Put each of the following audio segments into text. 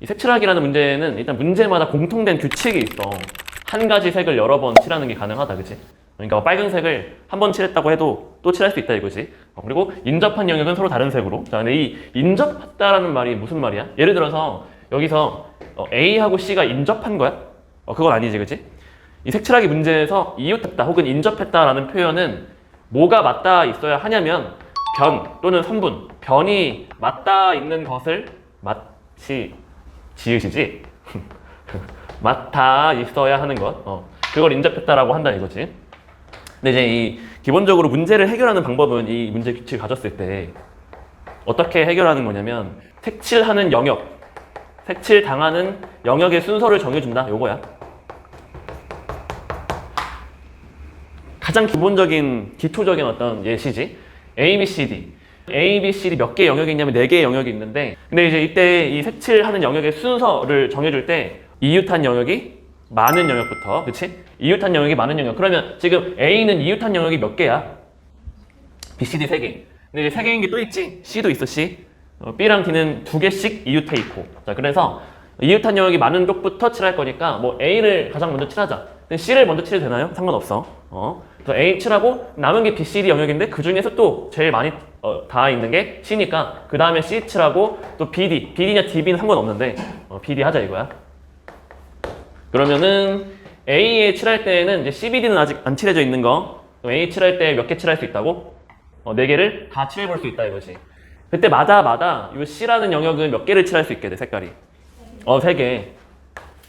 이 색칠하기라는 문제는 일단 문제마다 공통된 규칙이 있어. 한 가지 색을 여러 번 칠하는 게 가능하다, 그치? 그러니까 빨간색을 한 번 칠했다고 해도 또 칠할 수 있다 이거지. 어, 그리고 인접한 영역은 서로 다른 색으로. 자, 근데 이 인접했다라는 말이 무슨 말이야? 예를 들어서 여기서 어, A하고 C가 인접한 거야? 어, 그건 아니지, 그치? 이 색칠하기 문제에서 이웃했다 혹은 인접했다라는 표현은 뭐가 맞닿아 있어야 하냐면 변 또는 선분, 변이 맞닿아 있는 것을 마치 지으시지 맞닿아 있어야 하는 것, 어, 그걸 인접했다라고 한다 이거지. 근데 이제 이 기본적으로 문제를 해결하는 방법은 이 문제 규칙을 가졌을 때 어떻게 해결하는 거냐면 색칠하는 영역, 색칠 당하는 영역의 순서를 정해준다. 요거야. 가장 기본적인 기초적인 어떤 예시지. A, B, C, D. A, B, C, D 몇 개 영역이 있냐면 네 개의 영역이 있는데 근데 이제 이때 이 색칠하는 영역의 순서를 정해줄 때 이웃한 영역이 많은 영역부터 그치? 이웃한 영역이 많은 영역 그러면 지금 A는 이웃한 영역이 몇 개야? B, C, D 세 개. 근데 이제 세 개인 게 또 있지? C도 있어 C. 어, B랑 D는 두 개씩 이웃해 있고. 자 그래서 이웃한 영역이 많은 쪽부터 칠할 거니까 뭐 A를 가장 먼저 칠하자. 근데 C를 먼저 칠해도 되나요? 상관없어. 어. 그래서 A 칠하고 남은 게 B, C, D 영역인데 그 중에서 또 제일 많이 어, 닿아 있는 게 C니까 그 다음에 C 칠하고 또 B, D. B, D냐 D, B는 상관없는데 어, B, D 하자 이거야. 그러면은 A에 칠할 때는 이제 CBD는 아직 안 칠해져 있는 거 A 칠할 때 몇 개 칠할 수 있다고? 어, 네 개를 다 칠해볼 수 있다 이거지. 그때 마다마다 이 C라는 영역은 몇 개를 칠할 수 있게 돼 색깔이. 어, 세 개.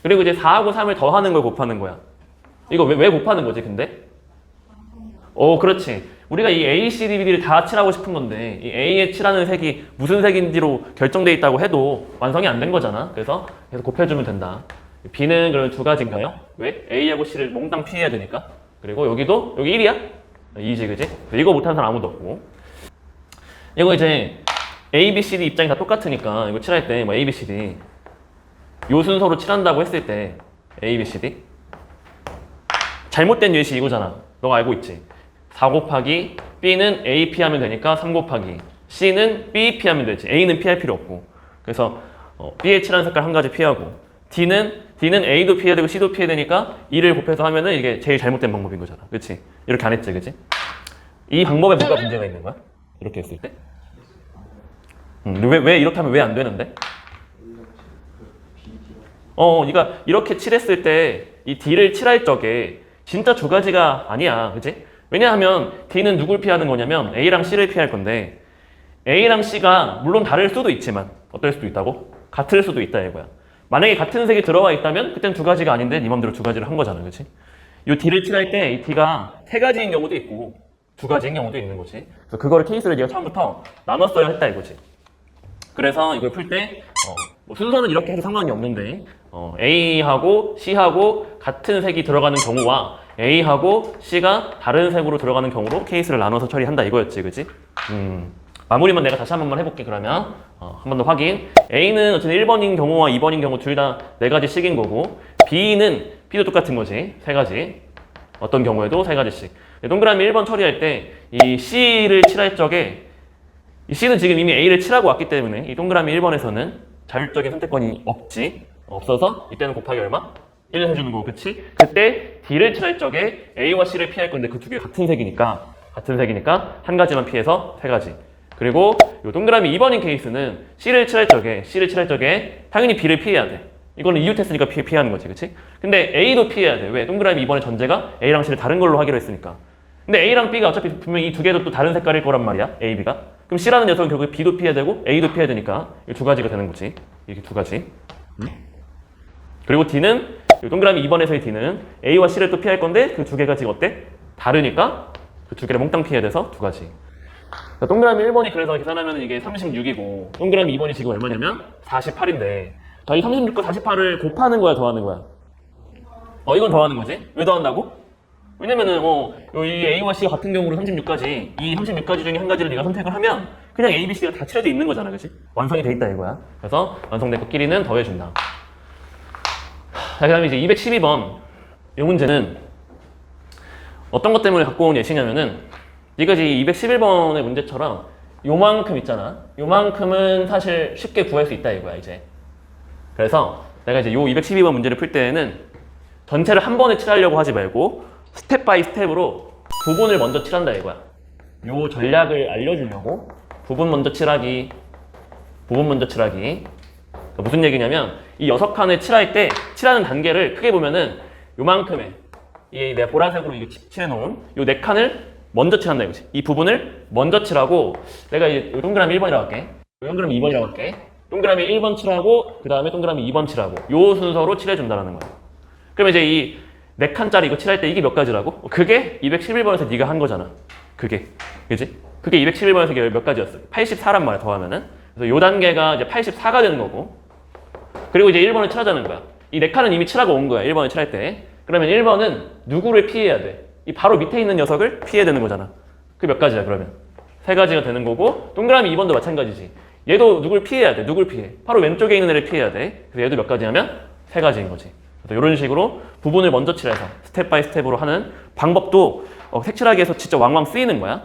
그리고 이제 4하고 3을 더하는 걸 곱하는 거야. 이거 왜, 왜 곱하는 거지 근데? 어, 그렇지. 우리가 이 A, C, D, B를 다 칠하고 싶은 건데 이 A에 칠하는 색이 무슨 색인지로 결정돼 있다고 해도 완성이 안 된 거잖아. 그래서 계속 곱해주면 된다. B는 그러면 두 가지인가요? 왜? A하고 C를 몽땅 피해야 되니까. 그리고 여기도 여기 1이야? 2지 그지? 이거 못하는 사람 아무도 없고. 이거 이제 A, B, C, D 입장이 다 똑같으니까 이거 칠할 때 뭐 A, B, C, D 요 순서로 칠한다고 했을 때 A, B, C, D 잘못된 예시 이거잖아. 너가 알고 있지? 4 곱하기 B는 A 피하면 되니까 3 곱하기 C는 B 피하면 되지. A는 피할 필요 없고. 그래서 어, B에 칠한 색깔 한 가지 피하고 D는 D는 A도 피해야 되고 C도 피해야 되니까 2를 곱해서 하면은 이게 제일 잘못된 방법인 거잖아. 그렇지? 이렇게 안 했지, 그렇지? 이 방법에 뭐가 문제가 있는 거야? 이렇게 했을 때? 음, 왜, 왜 이렇게 하면 왜 안 되는데? 어, 그러니까 이렇게 칠했을 때 이 D를 칠할 적에 진짜 두 가지가 아니야, 그지? 왜냐하면 D는 누굴 피하는 거냐면 A랑 C를 피할 건데 A랑 C가 물론 다를 수도 있지만 어떨 수도 있다고? 같을 수도 있다 이거야. 만약에 같은 색이 들어와 있다면 그땐 두 가지가 아닌데 네 맘대로 두 가지를 한 거잖아, 그렇지? 이 D를 칠할 때 이 D가 세 가지인 경우도 있고 두 가지인 경우도 있는 거지. 그래서 그거를 케이스를 네가 처음부터 나눴어야 했다 이거지. 그래서 이걸 풀때 어, 뭐 순서는 이렇게 해도 상관이 없는데 어, A하고 C하고 같은 색이 들어가는 경우와 A하고 C가 다른 색으로 들어가는 경우로 케이스를 나눠서 처리한다 이거였지, 그지? 음, 마무리만 내가 다시 한 번만 해볼게 그러면 어, 한 번 더 확인. A는 어쨌든 1번인 경우와 2번인 경우 둘 다 네 가지 씩인 거고 B는 B도 똑같은 거지, 세 가지. 어떤 경우에도 세 가지씩. 동그라미 1번 처리할 때 이 C를 칠할 적에 이 C는 지금 이미 A를 칠하고 왔기 때문에 이 동그라미 1번에서는 자율적인 선택권이 없지. 없어서 이때는 곱하기 얼마? 1 해주는 거고, 그치? 그때 D를 칠할 적에 A와 C를 피할 건데 그 두 개 같은 색이니까 같은 색이니까 한 가지만 피해서 세 가지. 그리고 이 동그라미 2번인 케이스는 C를 칠할 적에 C를 칠할 적에 당연히 B를 피해야 돼. 이거는 이웃 했으니까 피해, 피하는 거지, 그치? 근데 A도 피해야 돼. 왜? 동그라미 2번의 전제가 A랑 C를 다른 걸로 하기로 했으니까. 근데 A랑 B가 어차피 분명히 이 두 개도 또 다른 색깔일 거란 말이야, A, B가. 그럼 C라는 녀석은 결국에 B도 피해야 되고 A도 피해야 되니까 이 두 가지가 되는 거지. 이렇게 두 가지. 음? 그리고 D는 이 동그라미 2번에서의 D는 A와 C를 또 피할 건데 그 두 개가 지금 어때? 다르니까 그 두 개를 몽땅 피해야 돼서 두 가지. 자, 동그라미 1번이 그래서 계산하면 이게 36이고 동그라미 2번이 지금 얼마냐면 48인데 자, 이 36과 48을 곱하는 거야 더하는 거야? 어 이건 더하는 거지? 왜 더한다고? 왜냐면은 뭐이 A와 C가 같은 경우로 36까지 이 36가지 중에 한 가지를 네가 선택을 하면 그냥 A, B, C가 다 칠해져 있는 거잖아 그치? 완성이 돼 있다 이거야 그래서 완성된 것끼리는 더해준다 자, 그 다음에 이제 212번. 이 문제는 어떤 것 때문에 갖고 온 예시냐면은 이거지 211번의 문제처럼 요만큼 있잖아. 요만큼은 사실 쉽게 구할 수 있다 이거야, 이제. 그래서 내가 이제 요 212번 문제를 풀 때에는 전체를 한 번에 칠하려고 하지 말고 스텝 바이 스텝으로 부분을 먼저 칠한다 이거야. 요 전략을 알려주려고 부분 먼저 칠하기, 부분 먼저 칠하기. 그러니까 무슨 얘기냐면 이 여섯 칸을 칠할 때 칠하는 단계를 크게 보면은 요만큼의 이 내가 보라색으로 치- 칠해놓은 요 네 칸을 먼저 칠한다 이거지. 이 부분을 먼저 칠하고 내가 이제 요 동그라미 1번이라고 할게. 요 동그라미 2번이라고 할게. 동그라미 1번 칠하고 그 다음에 동그라미 2번 칠하고 요 순서로 칠해준다라는 거야. 그러면 이제 이 네 칸짜리 이거 칠할 때 이게 몇 가지라고? 그게 211번에서 네가 한 거잖아. 그게. 그지? 그게 211번에서 이게 몇 가지였어? 84란 말이야, 더하면은. 그래서 요 단계가 이제 84가 되는 거고. 그리고 이제 1번을 칠하자는 거야. 이 네 칸은 이미 칠하고 온 거야. 1번을 칠할 때. 그러면 1번은 누구를 피해야 돼? 이 바로 밑에 있는 녀석을 피해야 되는 거잖아. 그 몇 가지야, 그러면? 세 가지가 되는 거고, 동그라미 2번도 마찬가지지. 얘도 누굴 피해야 돼? 누굴 피해? 바로 왼쪽에 있는 애를 피해야 돼. 그래서 얘도 몇 가지냐면 세 가지인 거지. 그래서 이런 식으로 부분을 먼저 칠해서 스텝 바이 스텝으로 하는 방법도 어, 색칠하기 위해서 진짜 왕왕 쓰이는 거야.